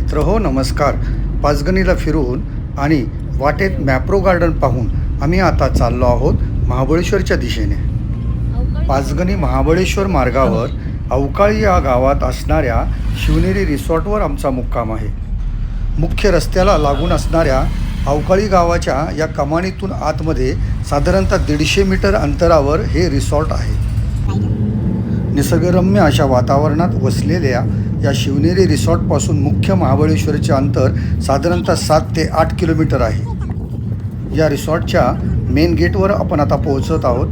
मित्र हो नमस्कार. पाचगणीला फिरून आणि वाटेत मॅप्रो गार्डन पाहून आम्ही आता चाललो आहोत महाबळेश्वरच्या दिशेने. पाचगणी महाबळेश्वर मार्गावर अवकाळी या गावात असणाऱ्या शिवनेरी रिसॉर्टवर आमचा मुक्काम आहे. मुख्य रस्त्याला लागून असणाऱ्या अवकाळी गावाच्या या कमानीतून आतमध्ये साधारणतः दीडशे मीटर अंतरावर हे रिसॉर्ट आहे. निसर्गरम्य अशा वातावरणात वसलेल्या या शिवनेरी रिसॉर्टपासून मुख्य महाबळेश्वरचे अंतर साधारणतः सात ते आठ किलोमीटर आहे. या रिसॉर्टच्या मेन गेटवर आपण आता पोहोचत आहोत.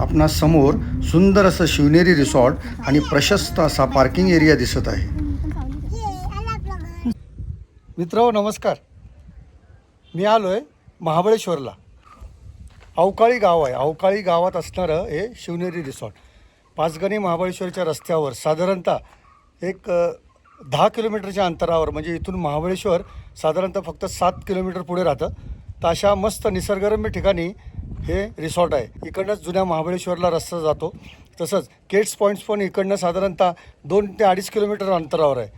आपणा समोर सुंदर असं शिवनेरी रिसॉर्ट आणि प्रशस्त असा पार्किंग एरिया दिसत आहे. मित्र नमस्कार. मी आलो आहे महाबळेश्वरला. अवकाळी गाव आहे. अवकाळी गावात असणारं हे शिवनेरी रिसॉर्ट. पाचगणी महाबळेश्वरच्या रस्त्यावर साधारणतः एक दहा किलोमीटरच्या अंतरावर म्हणजे इथून महाबळेश्वर साधारणतः फक्त सात किलोमीटर पुढे राहतं. तर अशा मस्त निसर्गरम्य ठिकाणी हे रिसॉर्ट आहे. इकडनंच जुन्या महाबळेश्वरला रस्ता जातो. तसंच केट्स पॉईंट्स पण इकडनं साधारणतः दोन ते अडीच किलोमीटर अंतरावर आहे.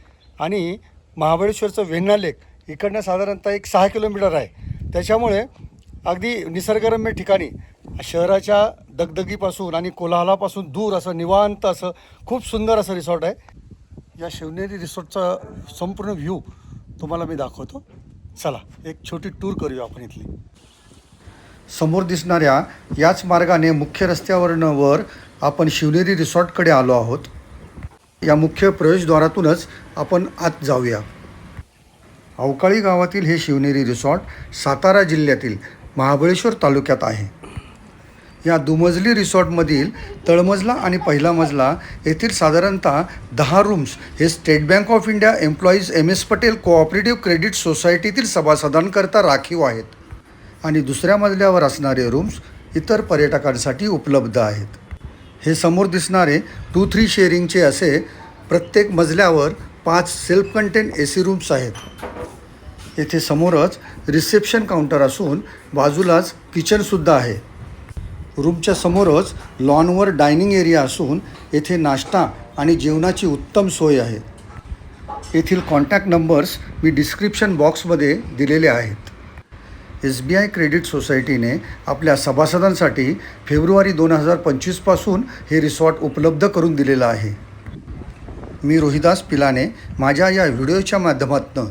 आणि महाबळेश्वरचं वेण्णा लेक इकडनं साधारणतः एक सहा किलोमीटर आहे. त्याच्यामुळे अगदी निसर्गरम्य ठिकाणी शहराच्या दगदगीपासून आणि कोलाहलापासून दूर असं निवांत असं खूप सुंदर असं रिसॉर्ट आहे. या शिवनेरी रिसॉर्टचा संपूर्ण व्ह्यू तुम्हाला मी दाखवतो. चला एक छोटी टूर करूया आपण इथली. समोर दिसणाऱ्या याच मार्गाने मुख्य रस्त्यावरनं वर आपण शिवनेरी रिसॉर्टकडे आलो आहोत. या मुख्य प्रवेशद्वारातूनच आपण आत जाऊया. अवकाळी गावातील हे शिवनेरी रिसॉर्ट सातारा जिल्ह्यातील महाबळेश्वर तालुक्यात आहे. या दुमजली रिसॉर्टमधील तळमजला आणि पहिला मजला येथील साधारणतः दहा रूम्स हे State Bank of India employees M S Patel cooperative credit सोसायटीतील सभासदांकरता राखीव आहेत आणि दुसऱ्या मजल्यावर असणारे रूम्स इतर पर्यटकांसाठी उपलब्ध आहेत. हे समोर दिसणारे टू थ्री शेअरिंगचे असे प्रत्येक मजल्यावर पाच self contain A C rooms आहेत. येथे समोरच रिसेप्शन काउंटर असून बाजूलाच किचनसुद्धा आहे. रूमच्या समोरच लॉनवर डायनिंग एरिया असून येथे नाश्ता आणि जेवणाची उत्तम सोय आहे. येथील कॉन्टॅक्ट नंबर्स मी डिस्क्रिप्शन बॉक्समध्ये दिलेले आहेत. एस बी आय क्रेडिट सोसायटीने आपल्या सभासदांसाठी फेब्रुवारी दोन हजार पंचवीसपासून हे रिसॉर्ट उपलब्ध करून दिलेलं आहे. मी रोहिदास पिलाने माझ्या या व्हिडिओच्या माध्यमातून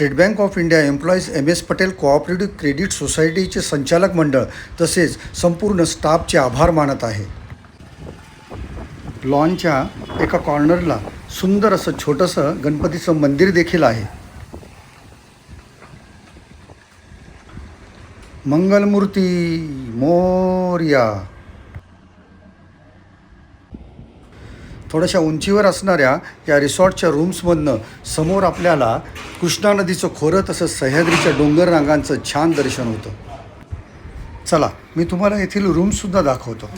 state bank of India employees M S Patel cooperative credit सोसायटीचे संचालक मंडळ तसेच संपूर्ण स्टाफचे आभार मानत आहे. लॉनच्या एका कॉर्नरला सुंदर असं छोटंसं गणपतीचं मंदिर देखील आहे. मंगलमूर्ती मोर्या थोड्याशा उंचीवर असणाऱ्या या रिसॉर्टच्या रूम्समधनं समोर आपल्याला कृष्णा नदीचं खोरं तसंच सह्याद्रीच्या डोंगर रांगांचं छान दर्शन होतं. चला मी तुम्हाला येथील रूमसुद्धा दाखवतो.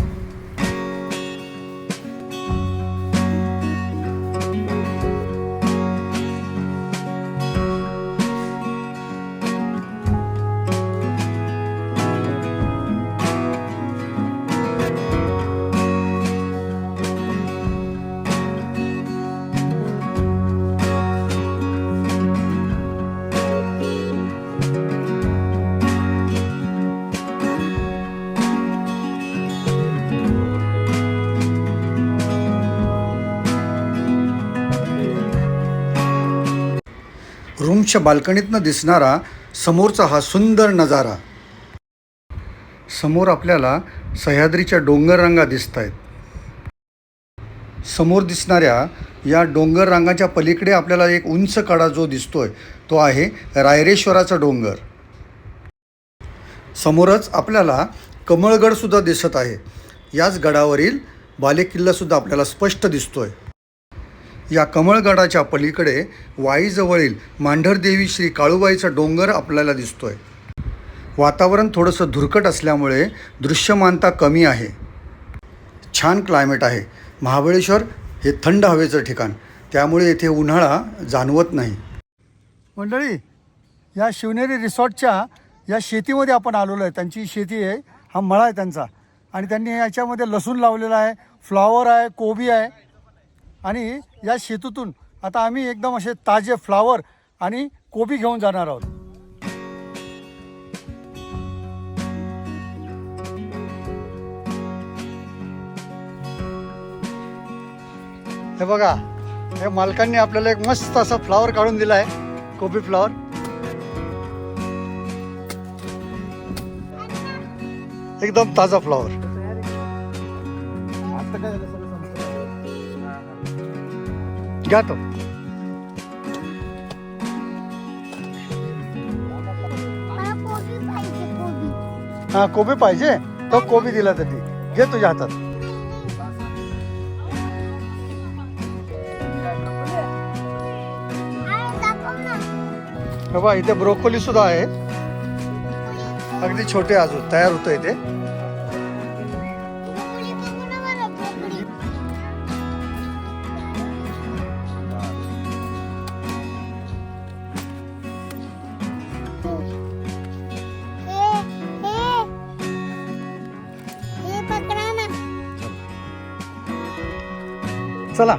रूमच्या बाल्कनीतनं दिसणारा समोरचा हा सुंदर नजारा. समोर आपल्याला सह्याद्रीच्या डोंगर रांगा दिसत आहेत समोर दिसणाऱ्या या डोंगर रांगाच्या पलीकडे आपल्याला एक उंच कडा जो दिसतोय तो आहे रायरेश्वराचा डोंगर. समोरच आपल्याला कमळगडसुद्धा दिसत आहे. याच गडावरील बालेकिल्लासुद्धा आपल्याला स्पष्ट दिसतोय. या कमळगडाच्या पलीकडे वाईजवळील मांढरदेवी श्री काळूबाईचा डोंगर आपल्याला दिसतोय. वातावरण थोडंसं धुरकट असल्यामुळे दृश्यमानता कमी आहे. छान क्लायमेट आहे. महाबळेश्वर हे थंड हवेचं ठिकाण. त्यामुळे येथे उन्हाळा जाणवत नाही. मंडळी या शिवनेरी रिसॉर्टच्या या शेतीमध्ये आपण आलेलो आहे. त्यांची शेती आहे. हा मळा आहे त्यांचा. आणि त्यांनी याच्यामध्ये लसूण लावलेला आहे. फ्लॉवर आहे. कोबी आहे. आणि या शेतीतून आता आम्ही एकदम असे ताजे फ्लावर आणि कोबी घेऊन जाणार आहोत. हे बघा हे मालकांनी आपल्याला एक मस्त असा फ्लावर काढून दिला आहे कोबी फ्लावर. एकदम ताजा फ्लावर. घ्या तो हा कोबी पाहिजे? तो कोबी दिला तर. ती घे तुझ्या हातात. बघा इथे ब्रोकोली सुद्धा आहे. अगदी छोटे अजून तयार होतं इथे चला.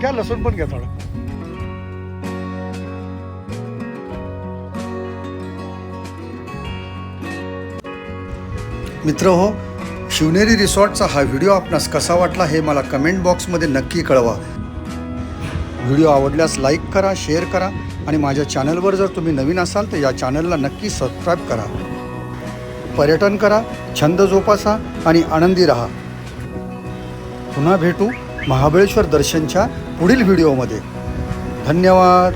घ्या लसूण पण घ्या थोडा. मित्र हो शिवनेरी रिसॉर्टचा हा व्हिडिओ आपणास कसा वाटला हे मला कमेंट बॉक्समध्ये नक्की कळवा. व्हिडिओ आवडल्यास लाईक करा शेअर करा आणि माझ्या चॅनलवर जर तुम्ही नवीन असाल तर या चॅनलला नक्की सबस्क्राईब करा. पर्यटन करा छंद जोपासा आणि आनंदी राहा. पुन्हा भेटू महाबळेश्वर दर्शनच्या पुढील व्हिडिओमध्ये. धन्यवाद.